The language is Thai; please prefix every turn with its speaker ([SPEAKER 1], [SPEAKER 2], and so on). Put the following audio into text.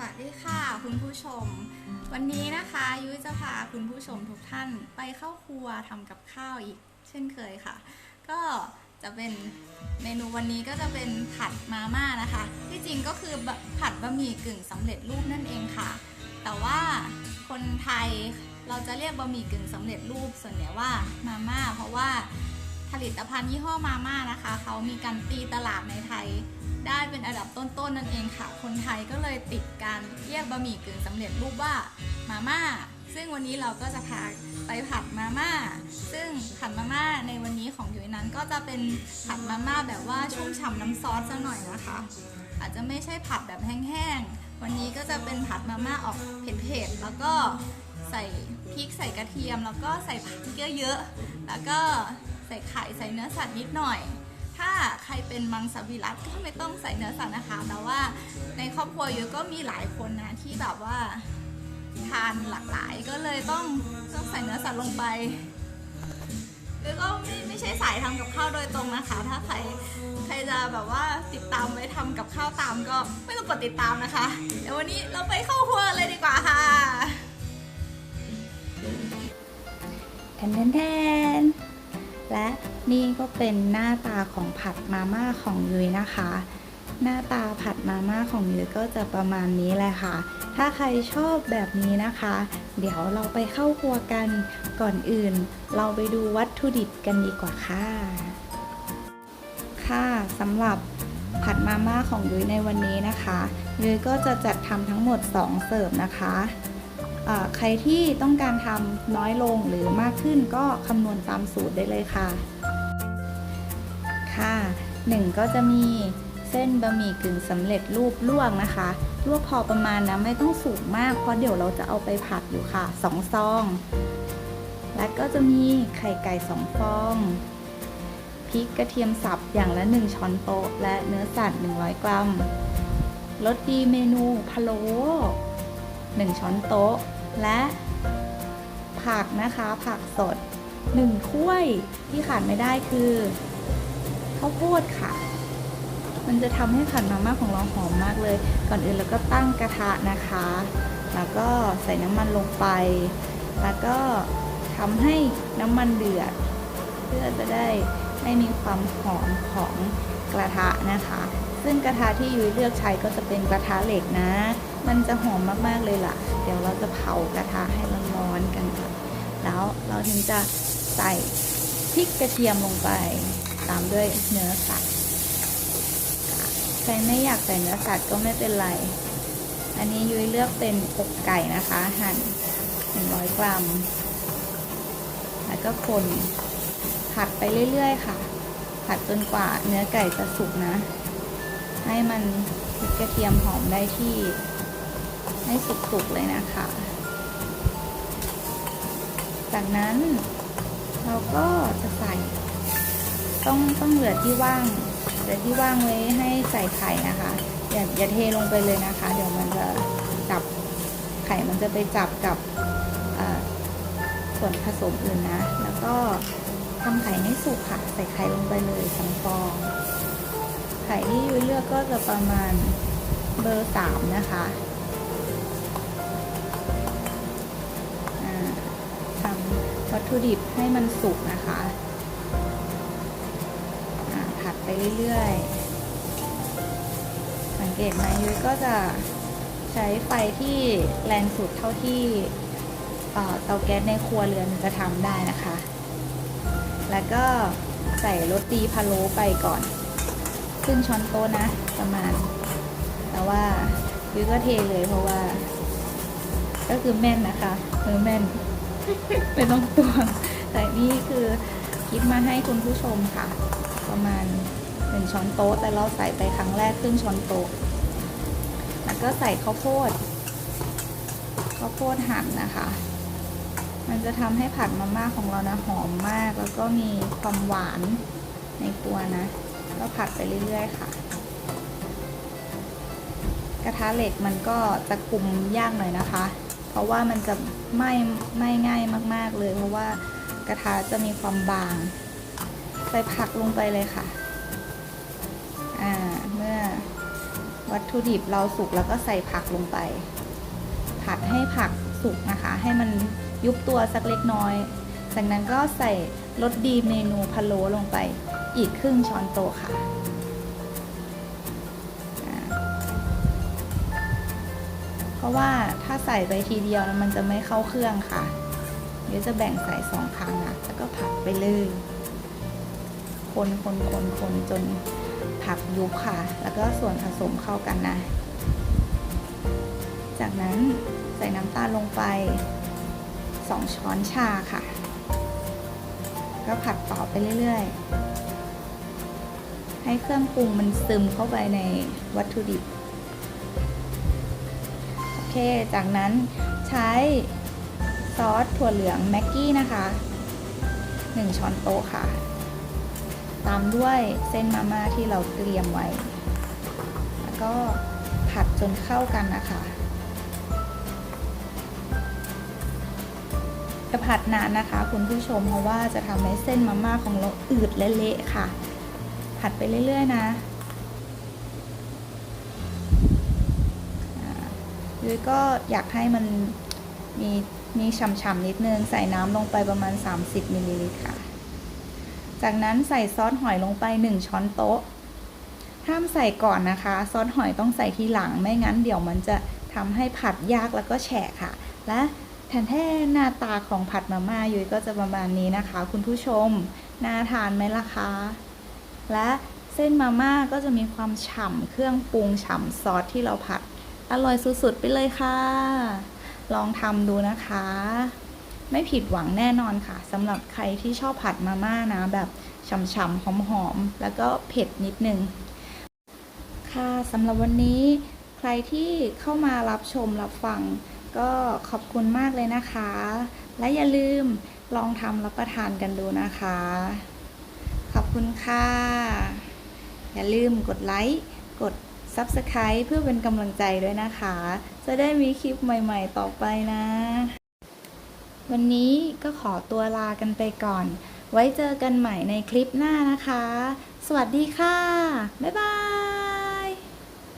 [SPEAKER 1] วัสดีค่ะ คุณผู้ชม วันนี้นะคะยุ้ยจะพาคุณผู้ชมทุกท่านไปเข้าครัวทำกับข้าวอีก เช่นเคยค่ะ ก็จะเป็นเมนูวันนี้ก็จะเป็นผัดมาม่านะคะ ที่จริงก็คือแบบผัดบะหมี่กึ่งสำเร็จรูปนั่นเองค่ะ แต่ว่าคนไทยเราจะเรียกบะหมี่กึ่งสำเร็จรูปส่วนใหญ่ว่ามาม่าเพราะว่าผลิตภัณฑ์ยี่ห้อมาม่านะคะเขามีการตีตลาดในไทย ได้เป็นอันดับต้นๆนั่นเองค่ะ คนไทยก็เลยติดการเรียกบะหมี่กึ่งสำเร็จรูปว่ามาม่า ซึ่งวันนี้เราก็จะพาไปผัดมาม่า ซึ่งผัดมาม่าในวันนี้ของยุ้ยนั้นก็จะเป็นผัดมาม่าแบบว่าชุ่มฉ่ำน้ำซอสสักหน่อยนะคะ อาจจะไม่ใช่ผัดแบบแห้งๆ วันนี้ก็จะเป็นผัดมาม่าออกเผ็ดๆ แล้วก็ใส่พริกใส่กระเทียม แล้วก็ใส่ผักเยอะๆ แล้วก็ใส่ไข่ใส่เนื้อสัตว์นิดหน่อย ถ้าใครเป็นมังสวิรัตก็ไม่ต้องใส่เนื้อสัตว์นะคะ แต่ว่าในครอบครัวเยอะก็มีหลายคนนะที่แบบว่าทานหลากหลายก็เลยต้องต้องใส่เนื้อสัตว์ลงไปแล้วก็ไม่ไม่ใช่สายทำกับข้าวโดยตรงนะคะ ถ้าใครใครจะแบบว่าติดตามไปทำกับข้าวตามก็ไม่ต้องกดติดตามนะคะเดี๋ยววันนี้เราไปเข้าครัวเลยดีกว่าค่ะ
[SPEAKER 2] แทนแทนแทนและ นี่ก็เป็นหน้าตาของผัดมาม่าของยุ้ยนะคะ หน้าตาผัดมาม่าของยุ้ยก็จะประมาณนี้แหละค่ะ ถ้าใครชอบแบบนี้นะคะ เดี๋ยวเราไปเข้าครัวกันก่อนอื่น เราไปดูวัตถุดิบกันดีกว่าค่ะ ค่ะสำหรับผัดมาม่าของยุ้ยในวันนี้นะคะยุ้ยก็จะจัดทำทั้งหมด 2 เสิร์ฟนะคะใครที่ต้องการทำน้อยลงหรือมากขึ้นก็คำนวณตามสูตรได้เลยค่ะ ค่ะหนึ่งก็จะมีเส้นบะหมี่กึ่งสำเร็จรูปลวกนะคะลวกพอประมาณนะไม่ต้องสุกมากเพราะเดี๋ยวเราจะเอาไปผัดอยู่ค่ะสองซอง และก็จะมีไข่ไก่สองฟองพริกกระเทียมสับอย่างละ 1 ช้อนโต๊ะ และเนื้อสัตว์ 100 กรัมรสดีเมนูพะโล้1ช้อนโต๊ะ และผักนะคะ ผักสด 1 ถ้วยที่ขาดไม่ได้คือาวโพดค่ะ มันจะทำให้ผัดมาม่าของเราหอมมากเลย ก่อนอื่นเราก็ตั้งกระทะนะคะ แล้วก็ใส่น้ำมันลงไป แล้วก็ทำให้น้ำมันเดือด เพื่อจะได้ให้มีความหอมของกระทะนะคะ ซึ่งกระทะที่ยุ้ยเลือกใช้ก็จะเป็นกระทะเหล็กนะ มันจะหอมมากๆเลยล่ะ เดี๋ยวเราจะเผากระทะให้ร้อนๆกันก่อนแล้วเราถึงจะใส่พริกกระเทียมลงไป ตามด้วยเนื้อสัตว์ใครไม่อยากใส่เนื้อสัตว์ก็ไม่เป็นไร อันนี้ยุ้ยเลือกเป็นอกไก่นะคะ หั่น100 กรัม แล้วก็คนผัดไปเรื่อยๆค่ะ ผัดจนกว่าเนื้อไก่จะสุกนะ ให้มันพริกกระเทียมหอมได้ที่ ให้สุกๆเลยนะคะ จากนั้นเราก็จะใส่ ต้องต้องเหลือที่ว่างเหลือที่ว่างไว้ให้ใส่ไข่นะคะ อย่าอย่าเทลงไปเลยนะคะ เดี๋ยวมันจะจับไข่มันจะไปจับกับส่วนผสมอื่นนะ แล้วก็ทำไข่ให้สุกค่ะ ใส่ไข่ลงไปเลยสองฟอง ไข่ที่ยุ้ยเลือกก็จะประมาณเบอร์สามนะคะทำวัตถุดิบให้มันสุกนะคะ ไปเรื่อยๆ สังเกตไหมยุ้ยก็จะใช้ไฟที่แรงสุดเท่าที่เตาแก๊สในครัวเรือนจะทำได้นะคะ แล้วก็ใส่รสดีพะโล้ไปก่อนครึ่งช้อนโต๊ะนะประมาณ แต่ว่ายุ้ยก็เทเลยเพราะว่า ก็คือแม่นนะคะมือแม่นไม่ต้องตวงแต่นี่คือคิดมาให้คุณผู้ชมค่ะ ประมาณ นึ่งช้อนโต๊ะ แต่เราใส่ไปครั้งแรกครึ่งช้อนโต๊ะ แล้วก็ใส่ข้าวโพด ข้าวโพดหั่นนะคะ มันจะทำให้ผัดมาม่าของเรานะหอมมาก แล้วก็มีความหวานในตัวนะก็ผัดไปเรื่อยๆค่ะ กระทะเหล็กมันก็จะคุมยากหน่อยนะคะ เพราะว่ามันจะไหม้ไหม้ง่ายมาก ๆเลย เพราะว่ากระทะจะมีความบางใส่ผักลงไปเลยค่ะ มื่อวัตถุดิบเราสุกแล้วก็ใส่ผักลงไป ผัดให้ผักสุกนะคะ ให้มันยุบตัวสักเล็กน้อย จากนั้นก็ใส่รสดีเมนูพะโล้ลงไปอีกครึ่งช้อนโต๊ะค่ะเพราะว่าถ้าใส่ไปทีเดียวมันจะไม่เข้าเครื่องค่ะ เดี๋ยวจะแบ่งใส่สองครั้งนะแล้วก็ผัดไปเลย คนคนคนคนจน ผักยุบค่ะ แล้วก็ส่วนผสมเข้ากันนะ จากนั้นใส่น้ำตาลลงไป 2 ช้อนชาค่ะ ก็ผัดต่อไปเรื่อยๆ ให้เครื่องปรุงมันซึมเข้าไปในวัตถุดิบ โอเค จากนั้นใช้ซอสถั่วเหลืองแม็กกี้นะคะ 1 ช้อนโต๊ะค่ะ ตามด้วยเส้นมาม่าที่เราเตรียมไว้ แล้วก็ผัดจนเข้ากันนะคะจะผัดนานนะคะ คุณผู้ชมเพราะว่าจะทำให้เส้นมาม่าของเราอืดและเละค่ะ ผัดไปเรื่อย ๆ นะยุ้ยก็อยากให้มันมีมีฉ่ำๆนิดนึง ใส่น้ำลงไปประมาณ 30มิลลิลิตรค่ะ จากนั้นใส่ซอสหอยลงไป 1 ช้อนโต๊ะ ห้ามใส่ก่อนนะคะ ซอสหอยต้องใส่ทีหลัง ไม่งั้นเดี๋ยวมันจะทำให้ผัดยากแล้วก็แฉะค่ะ และแทนแท้หน้าตาของผัดมาม่ายุ้ยก็จะประมาณนี้นะคะ คุณผู้ชม น่าทานไหมล่ะคะ และเส้นมาม่าก็จะมีความฉ่ำเครื่องปรุงฉ่ำซอสที่เราผัด อร่อยสุดๆไปเลยค่ะ ลองทำดูนะคะ ไม่ผิดหวังแน่นอนค่ะสำหรับใครที่ชอบผัดมาม่านะ แบบฉ่ำๆหอมๆ แล้วก็เผ็ดนิดนึง ค่ะสำหรับวันนี้ใครที่เข้ามารับชมรับฟัง ก็ขอบคุณมากเลยนะคะ และอย่าลืมลองทำรับประทานกันดูนะคะ ขอบคุณค่ะ อย่าลืมกดไลค์กด Subscribe เพื่อเป็นกำลังใจด้วยนะคะ จะได้มีคลิปใหม่ๆต่อไปนะ วันนี้ก็ขอตัวลากันไปก่อน ไว้เจอกันใหม่ในคลิปหน้านะคะ สวัสดีค่ะ บ๊ายบาย